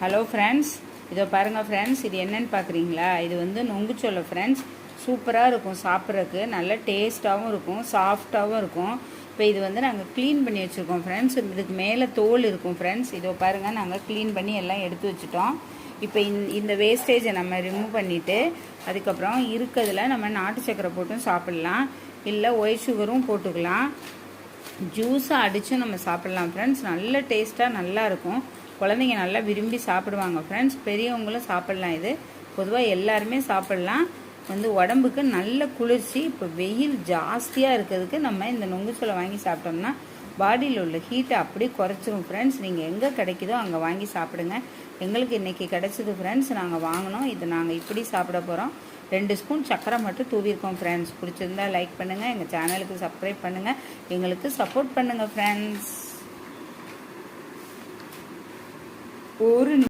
Hello friends இதோ பாருங்கள் friends இது என்னென்னு பார்க்குறீங்களா இது வந்து நொங்குச்சோலை ஃப்ரெண்ட்ஸ் சூப்பராக இருக்கும் சாப்பிட்றதுக்கு. நல்ல டேஸ்ட்டாகவும் இருக்கும் சாஃப்டாகவும் இருக்கும். இப்போ இது வந்து நாங்கள் க்ளீன் பண்ணி வச்சுருக்கோம் ஃப்ரெண்ட்ஸ் இதுக்கு மேலே தோல் இருக்கும் ஃப்ரெண்ட்ஸ் இதோ பாருங்கள் நாங்கள் க்ளீன் பண்ணி எல்லாம் எடுத்து வச்சுட்டோம். இப்போ இந்த இந்த வேஸ்டேஜை நம்ம ரிமூவ் பண்ணிவிட்டு அதுக்கப்புறம் இருக்கிறதுல நம்ம நாட்டு சக்கரை போட்டும் சாப்பிட்லாம். இல்லை ஒயிட் சுகரும் போட்டுக்கலாம். ஜூஸாக அடித்தும் நம்ம சாப்பிட்லாம் ஃப்ரெண்ட்ஸ் நல்ல டேஸ்ட்டாக நல்லா இருக்கும். குழந்தைங்க நல்லா விரும்பி சாப்பிடுவாங்க. ஃப்ரெண்ட்ஸ் பெரியவங்களும் சாப்பிட்லாம் இது. பொதுவாக எல்லாருமே சாப்பிட்லாம். வந்து உடம்புக்கு நல்ல குளிர்ச்சி இப்போ வெயில் ஜாஸ்தியாக இருக்கிறதுக்கு நம்ம இந்த நொங்குச்சோலை வாங்கி சாப்பிட்டோம்னா பாடியில் உள்ள ஹீட்டை அப்படியே குறைச்சிரும். ஃப்ரெண்ட்ஸ் நீங்கள் எங்கே கிடைக்குதோ அங்கே வாங்கி சாப்பிடுங்க. எங்களுக்கு இன்றைக்கி கிடைச்சது ஃப்ரெண்ட்ஸ் நாங்கள் வாங்கினோம். இது நாங்கள் இப்படி சாப்பிட போகிறோம் ரெண்டு ஸ்பூன் சக்கரை மட்டும் தூவிருக்கோம் ஃப்ரெண்ட்ஸ் பிடிச்சிருந்தா லைக் பண்ணுங்கள் எங்கள் சேனலுக்கு சப்ஸ்கிரைப் பண்ணுங்கள் எங்களுக்கு சப்போர்ட் பண்ணுங்கள் ஃப்ரெண்ட்ஸ் पूर्ण